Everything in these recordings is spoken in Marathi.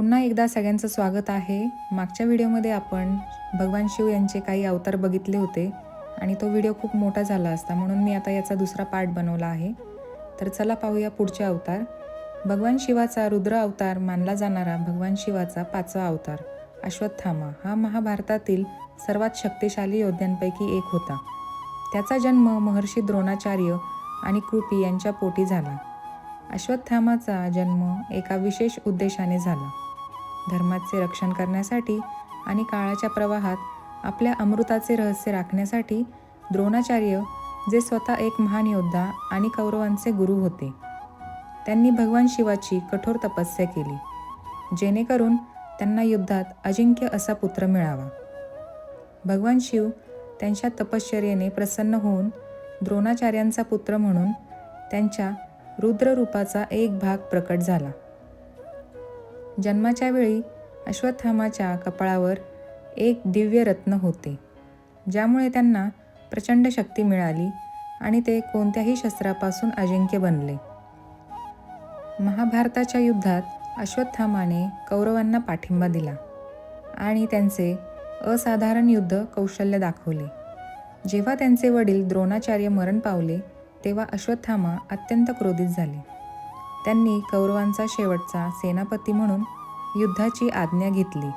पुन्हा एकदा सगळ्यांचं स्वागत आहे. मागच्या व्हिडिओमध्ये आपण भगवान शिव यांचे काही अवतार बघितले होते आणि तो व्हिडिओ खूप मोठा झाला असता म्हणून मी आता याचा दुसरा पार्ट बनवला आहे. तर चला पाहूया पुढचे अवतार. भगवान शिवाचा रुद्र अवतार मानला जाणारा भगवान शिवाचा पाचवा अवतार अश्वत्थामा हा महाभारतातील सर्वात शक्तिशाली योद्ध्यांपैकी एक होता. त्याचा जन्म महर्षी द्रोणाचार्य आणि कृपी यांच्या पोटी झाला. अश्वत्थामाचा जन्म एका विशेष उद्देशाने झाला. धर्माचे रक्षण करण्यासाठी आणि काळाच्या प्रवाहात आपल्या अमृताचे रहस्य राखण्यासाठी द्रोणाचार्य जे स्वतः एक महान योद्धा आणि कौरवांचे गुरु होते. त्यांनी भगवान शिवाची कठोर तपस्या केली जेणेकरून त्यांना युद्धात अजिंक्य असा पुत्र मिळावा. भगवान शिव त्यांच्या तपश्चर्येने प्रसन्न होऊन द्रोणाचार्यांचा पुत्र म्हणून त्यांच्या रुद्ररूपाचा एक भाग प्रकट झाला. जन्माच्या वेळी अश्वत्थामाच्या कपाळावर एक दिव्य रत्न होते ज्यामुळे त्यांना प्रचंड शक्ती मिळाली आणि ते कोणत्याही शस्त्रापासून अजिंक्य बनले. महाभारताच्या युद्धात अश्वत्थामाने कौरवांना पाठिंबा दिला आणि त्यांचे असाधारण युद्ध कौशल्य दाखवले. जेव्हा त्यांचे वडील द्रोणाचार्य मरण पावले तेव्हा अश्वत्थामा अत्यंत क्रोधित झाले. त्यांनी कौरवांचा शेवटचा सेनापती म्हणून युद्धाची आज्ञा घेतली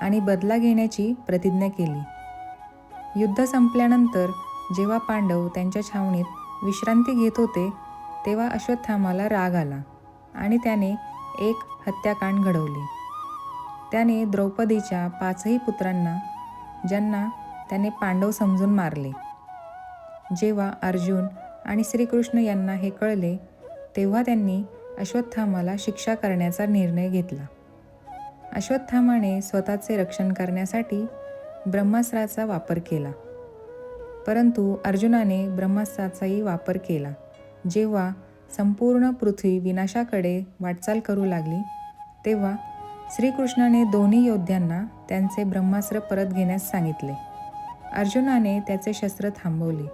आणि बदला घेण्याची प्रतिज्ञा केली. युद्ध संपल्यानंतर जेव्हा पांडव त्यांच्या छावणीत विश्रांती घेत होते तेव्हा अश्वत्थामाला राग आला आणि त्याने एक हत्याकांड घडवले. त्याने द्रौपदीच्या पाचही पुत्रांना ज्यांना त्याने पांडव समजून मारले. जेव्हा अर्जुन आणि श्रीकृष्ण यांना हे कळले तेव्हा त्यांनी अश्वत्थामाला शिक्षा करण्याचा निर्णय घेतला. अश्वत्थामाने स्वतःचे रक्षण करण्यासाठी ब्रह्मास्त्राचा वापर केला. परंतु अर्जुनाने ब्रह्मास्त्राचाही वापर केला. जेव्हा संपूर्ण पृथ्वी विनाशाकडे वाटचाल करू लागली तेव्हा श्रीकृष्णाने दोन्ही योद्ध्यांना त्यांचे ब्रह्मास्त्र परत घेण्यास सांगितले. अर्जुनाने त्याचे शस्त्र थांबवले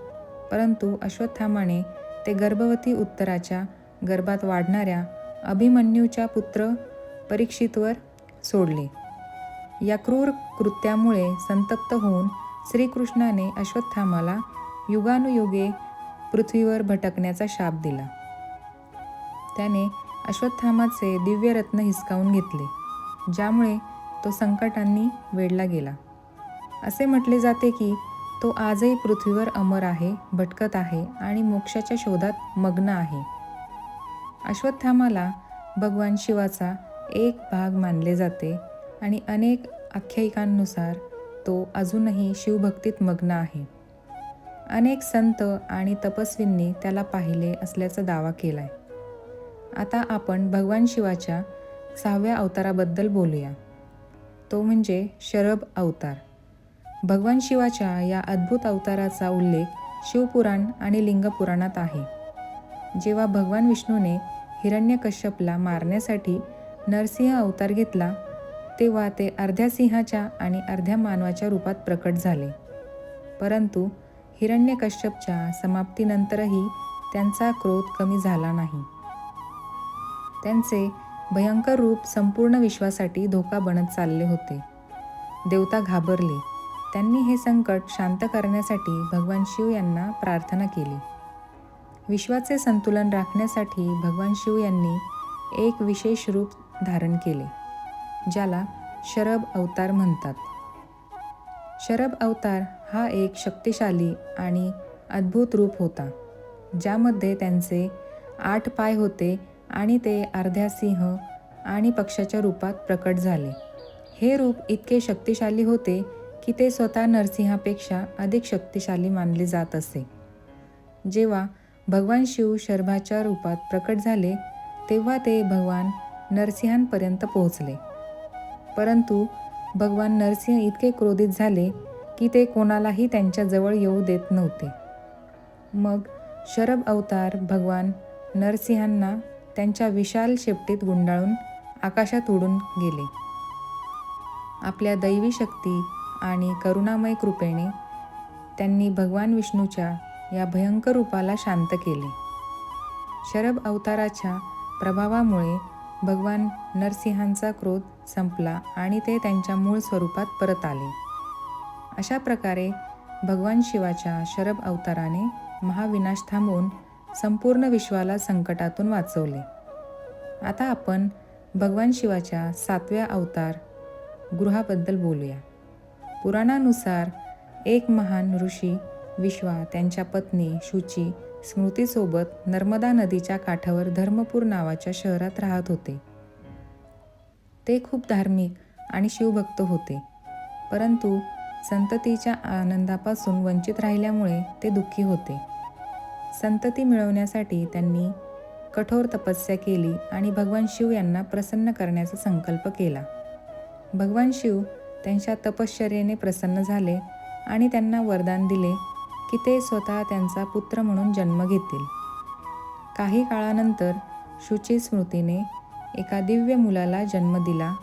परंतु अश्वत्थामाने ते गर्भवती उत्तराच्या गर्भात वाढणाऱ्या अभिमन्यूच्या पुत्र परीक्षितवर सोडले. या क्रूर कृत्यामुळे संतप्त होऊन श्रीकृष्णाने अश्वत्थामाला युगानुयुगे पृथ्वीवर भटकण्याचा शाप दिला. त्याने अश्वत्थामाचे दिव्य रत्न हिसकावून घेतले ज्यामुळे तो संकटांनी वेढला गेला. असे म्हटले जाते की तो आजही पृथ्वीवर अमर आहे भटकत आहे आणि मोक्षाच्या शोधात मग्न आहे. अश्वत्थामाला भगवान शिवाचा एक भाग मानले जाते आणि अनेक आख्यायिकांनुसार तो अजूनही शिवभक्तीत मग्न आहे. अनेक संत आणि तपस्वींनी त्याला पाहिले असल्याचा दावा केलाय. आता आपण भगवान शिवाच्या सहाव्या अवताराबद्दल बोलूया. तो म्हणजे शरभ अवतार. भगवान शिवाच्या या अद्भुत अवताराचा उल्लेख शिवपुराण आणि लिंगपुराणात आहे. जेव्हा भगवान विष्णूने हिरण्यकश्यपला मारण्यासाठी नरसिंह अवतार घेतला तेव्हा ते अर्ध्या सिंहाच्या आणि अर्ध्या मानवाच्या रूपात प्रकट झाले. परंतु हिरण्यकश्यपच्या समाप्तीनंतरही त्यांचा क्रोध कमी झाला नाही. त्यांचे भयंकर रूप संपूर्ण विश्वासाठी धोका बनत चालले होते. देवता घाबरले. त्यांनी हे संकट शांत करण्यासाठी भगवान शिव यांना प्रार्थना केली. विश्वाचे संतुलन राखण्यासाठी भगवान शिव यांनी एक विशेष रूप धारण केले ज्याला शरभ अवतार म्हणतात. शरभ अवतार हा एक शक्तिशाली आणि अद्भुत रूप होता ज्यामध्ये त्यांचे आठ पाय होते आणि ते अर्ध्या सिंह आणि पक्षाच्या रूपात प्रकट झाले. हे रूप इतके शक्तिशाली होते की ते स्वतः नरसिंहापेक्षा अधिक शक्तिशाली मानले जात असे. जेव्हा भगवान शिव शर्भाच्या रूपात प्रकट झाले तेव्हा ते भगवान नरसिंहांपर्यंत पोहोचले. परंतु भगवान नरसिंह इतके क्रोधित झाले की ते कोणालाही त्यांच्याजवळ येऊ देत नव्हते. मग शरभ अवतार भगवान नरसिंहांना त्यांच्या विशाल शेपटीत गुंडाळून आकाशात उडून गेले. आपल्या दैवी शक्ती आणि करुणामय कृपेने त्यांनी भगवान विष्णूच्या या भयंकर रूपाला शांत केले. शरभ अवताराच्या प्रभावामुळे भगवान नरसिंहांचा क्रोध संपला आणि ते त्यांच्या मूळ स्वरूपात परत आले. अशा प्रकारे भगवान शिवाच्या शरभ अवताराने महाविनाश थांबवून संपूर्ण विश्वाला संकटातून वाचवले. आता आपण भगवान शिवाच्या सातव्या अवतार गृहाबद्दल बोलूया. पुराणानुसार एक महान ऋषी विश्वा त्यांच्या पत्नी शुची स्मृतीसोबत नर्मदा नदीच्या काठावर धर्मपूर नावाच्या शहरात राहत होते. ते खूप धार्मिक आणि शिवभक्त होते. परंतु संततीच्या आनंदापासून वंचित राहिल्यामुळे ते दुःखी होते. संतती मिळवण्यासाठी त्यांनी कठोर तपस्या केली आणि भगवान शिव यांना प्रसन्न करण्याचा संकल्प केला. भगवान शिव त्यांच्या तपश्चर्येने प्रसन्न झाले आणि त्यांना वरदान दिले की ते स्वतः त्यांचा पुत्र म्हणून जन्म घेतील. काही काळानंतर शुची स्मृतीने एका दिव्य मुलाला जन्म दिला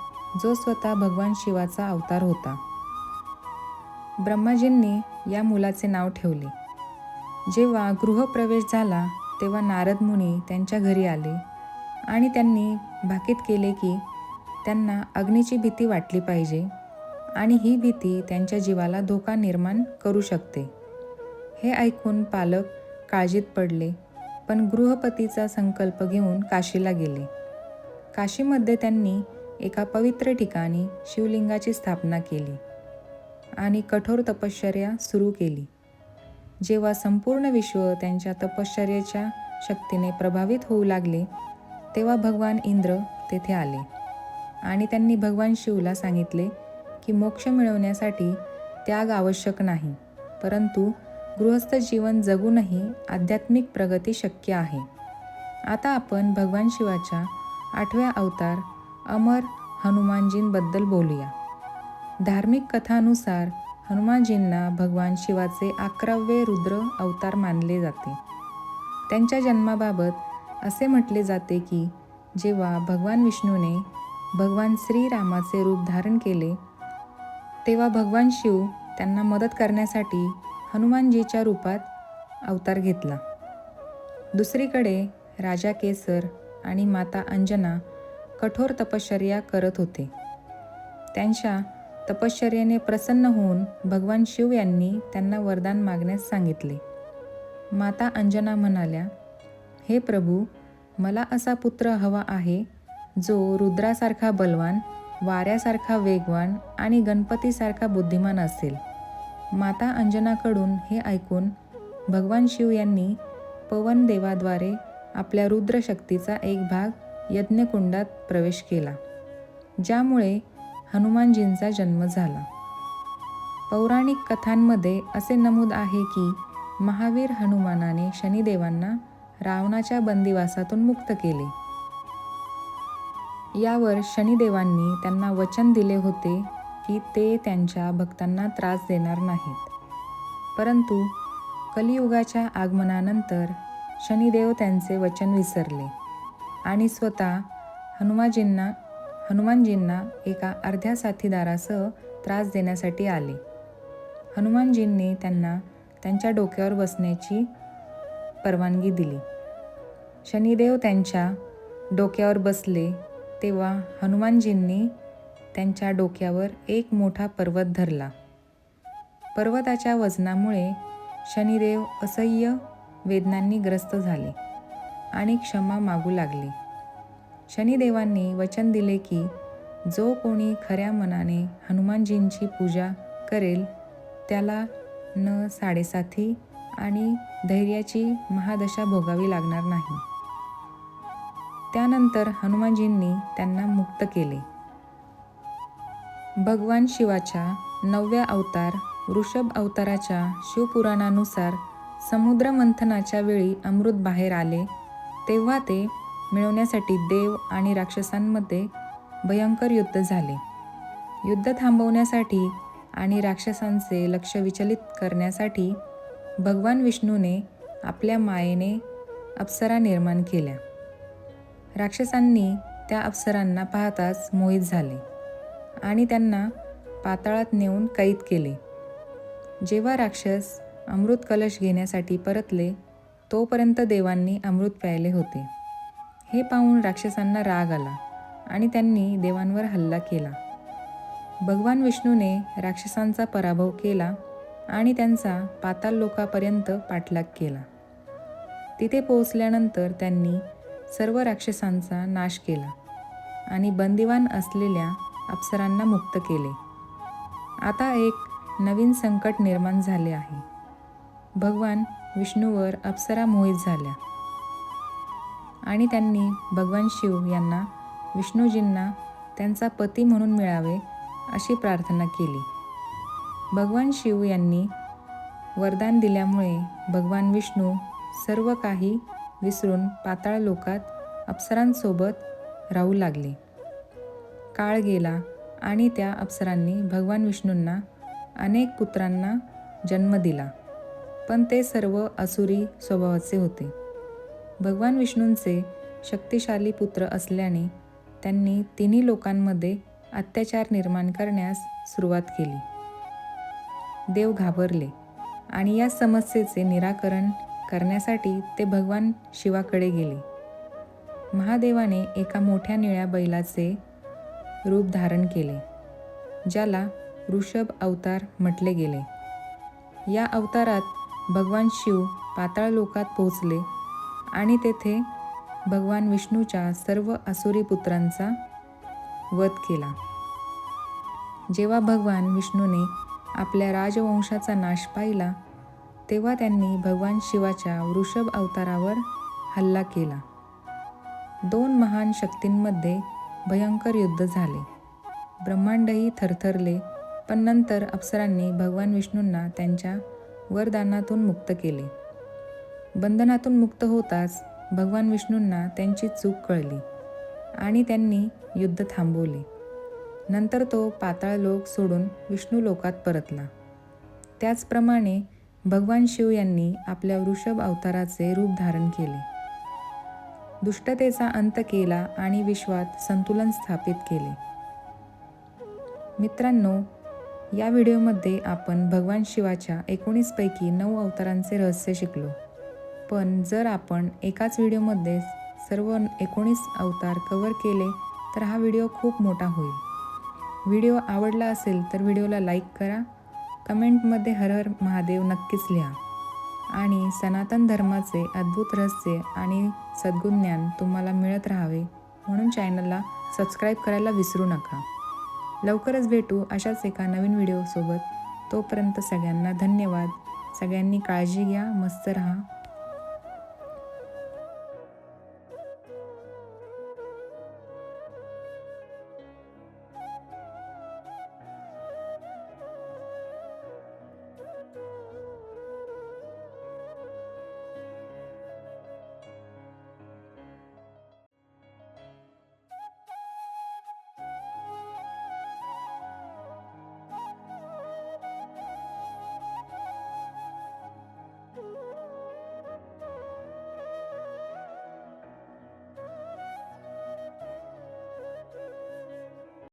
जो स्वतः भगवान शिवाचा अवतार होता. ब्रह्माजींनी या मुलाचे नाव ठेवले. जेव्हा गृहप्रवेश झाला तेव्हा नारद मुनी त्यांच्या घरी आले आणि त्यांनी भाकीत केले की त्यांना अग्नीची भीती वाटली पाहिजे आणि ही भीती त्यांच्या जीवाला धोका निर्माण करू शकते. हे ऐकून पालक काळजीत पडले पण गृहपतीचा संकल्प घेऊन काशीला गेले. काशीमध्ये त्यांनी एका पवित्र ठिकाणी शिवलिंगाची स्थापना केली आणि कठोर तपश्चर्या सुरू केली. जेव्हा संपूर्ण विश्व त्यांच्या तपश्चर्याच्या शक्तीने प्रभावित होऊ लागले तेव्हा भगवान इंद्र तेथे आले आणि त्यांनी भगवान शिवला सांगितले की मोक्ष मिळवण्यासाठी त्याग आवश्यक नाही परंतु गृहस्थ जीवन जगूनही आध्यात्मिक प्रगती शक्य आहे. आता आपण भगवान शिवाच्या आठव्या अवतार अमर हनुमानजींबद्दल बोलूया. धार्मिक कथानुसार हनुमानजींना भगवान शिवाचे अकरावे रुद्र अवतार मानले जाते. त्यांच्या जन्माबाबत असे म्हटले जाते की जेव्हा भगवान विष्णूने भगवान श्रीरामाचे रूप धारण केले तेव्हा भगवान शिव त्यांना मदत करण्यासाठी हनुमानजीच्या रूपात अवतार घेतला. दुसरीकडे राजा केसर आणि माता अंजना कठोर तपश्चर्या करत होते. त्यांच्या तपश्चर्याने प्रसन्न होऊन भगवान शिव यांनी त्यांना वरदान मागण्यास सांगितले. माता अंजना म्हणाल्या हे प्रभू मला असा पुत्र हवा आहे जो रुद्रासारखा बलवान वाऱ्यासारखा वेगवान आणि गणपतीसारखा बुद्धिमान असेल. माता अंजनाकडून हे ऐकून भगवान शिव यांनी पवनदेवाद्वारे आपल्या रुद्रशक्तीचा एक भाग यज्ञकुंडात प्रवेश केला ज्यामुळे हनुमानजींचा जन्म झाला. पौराणिक कथांमध्ये असे नमूद आहे की महावीर हनुमानाने शनिदेवांना रावणाच्या बंदिवासातून मुक्त केले. यावर शनिदेवांनी त्यांना वचन दिले होते की ते त्यांच्या भक्तांना त्रास देणार नाहीत. परंतु कलियुगाच्या आगमनानंतर शनिदेव त्यांचे वचन विसरले आणि स्वतः हनुमाजींना हनुमानजींना एका अर्ध्या साथीदारासह त्रास देण्यासाठी आले. हनुमानजींनी त्यांना त्यांच्या डोक्यावर बसण्याची परवानगी दिली. शनिदेव त्यांच्या डोक्यावर बसले तेव्हा हनुमानजींनी त्यांच्या डोक्यावर एक मोठा पर्वत धरला. पर्वताच्या वजनामुळे शनिदेव असह्य वेदनांनी ग्रस्त झाले आणि क्षमा मागू लागले. शनिदेवांनी वचन दिले की जो कोणी खऱ्या मनाने हनुमानजींची पूजा करेल त्याला न साडेसाथी आणि धैर्याची महादशा भोगावी लागणार नाही. त्यानंतर हनुमानजींनी त्यांना मुक्त केले. भगवान शिवाच्या नवव्या अवतार वृषभ अवताराच्या शिवपुराणानुसार समुद्र मंथनाच्या वेळी अमृत बाहेर आले तेव्हा ते मिळवण्यासाठी देव आणि राक्षसांमध्ये भयंकर युद्ध झाले. युद्ध थांबवण्यासाठी आणि राक्षसांचे लक्ष विचलित करण्यासाठी भगवान विष्णूने आपल्या मायेने अप्सरा निर्माण केल्या. राक्षसांनी त्या अप्सरांना पाहताच मोहित झाले. आणि त्यांना पाताळात नेऊन कैद केले. जेव्हा राक्षस अमृत कलश घेण्यासाठी परतले तोपर्यंत देवांनी अमृत प्यायले होते. हे पाहून राक्षसांना राग आला आणि त्यांनी देवांवर हल्ला केला. भगवान विष्णूने राक्षसांचा पराभव केला आणि त्यांचा पाताल लोकापर्यंत पाठलाग केला. तिथे पोहोचल्यानंतर त्यांनी सर्व राक्षसांचा नाश केला आणि बंदिवान असलेल्या अप्सरांना मुक्त केले. आता एक नवीन संकट निर्माण झाले आहे. भगवान विष्णूवर अप्सरा मोहित झाल्या. आणि त्यांनी भगवान शिव यांना विष्णूजींना त्यांचा पती म्हणून मिळावे अशी प्रार्थना केली. भगवान शिव यांनी वरदान दिल्यामुळे भगवान विष्णू सर्व काही विसरून पाताळ लोकात अप्सरांसोबत राहू लागले. काळ गेला आणि त्या अप्सरांनी भगवान विष्णूंना अनेक पुत्रांना जन्म दिला. पण ते सर्व असुरी स्वभावाचे होते. भगवान विष्णूंचे शक्तिशाली पुत्र असल्याने त्यांनी तिन्ही लोकांमध्ये अत्याचार निर्माण करण्यास सुरुवात केली. देव घाबरले आणि या समस्येचे निराकरण करण्यासाठी ते भगवान शिवाकडे गेले. महादेवाने एका मोठ्या निळ्या बैलाचे रूप धारण केले ज्याला ऋषभ अवतार म्हटले गेले. या अवतारात भगवान शिव पाताळ लोकात पोहोचले आणि तेथे भगवान विष्णूच्या सर्व असुरी पुत्रांचा वध केला. जेव्हा भगवान विष्णूने आपल्या राजवंशाचा नाश पाहिला तेव्हा त्यांनी भगवान शिवाच्या वृषभ अवतारावर हल्ला केला. दोन महान शक्तींमध्ये भयंकर युद्ध झाले. ब्रह्मांडही थरथरले पण नंतर अप्सरांनी भगवान विष्णूंना त्यांच्या वरदानातून मुक्त केले. बंधनातून मुक्त होताच भगवान विष्णूंना त्यांची चूक कळली आणि त्यांनी युद्ध थांबवले. नंतर तो पाताळ लोक सोडून विष्णू लोकात परतला. त्याचप्रमाणे भगवान शिव यांनी आपल्या वृषभ अवताराचे रूप धारण केले. दुष्टतेचा अंत केला आणि विश्वात संतुलन स्थापित केले. मित्रांनो या व्हिडिओमध्ये आपण भगवान शिवाच्या एकोणीसपैकी नऊ अवतारांचे रहस्य शिकलो. पण जर आपण एकाच व्हिडिओमध्ये सर्व एकोणीस अवतार कवर केले तर हा व्हिडिओ खूप मोठा होईल. व्हिडिओ आवडला असेल तर व्हिडिओला लाईक करा. कमेंटमध्ये हर हर महादेव नक्कीच लिहा. आणि सनातन धर्माचे अद्भुत रहस्य आणि सद्गुण ज्ञान तुम्हाला मिळत राहावे म्हणून चॅनलला सबस्क्राईब करायला विसरू नका. लवकरच भेटू अशाच एका नवीन व्हिडिओसोबत तोपर्यंत सगळ्यांना धन्यवाद. सगळ्यांनी काळजी घ्या मस्त राहा.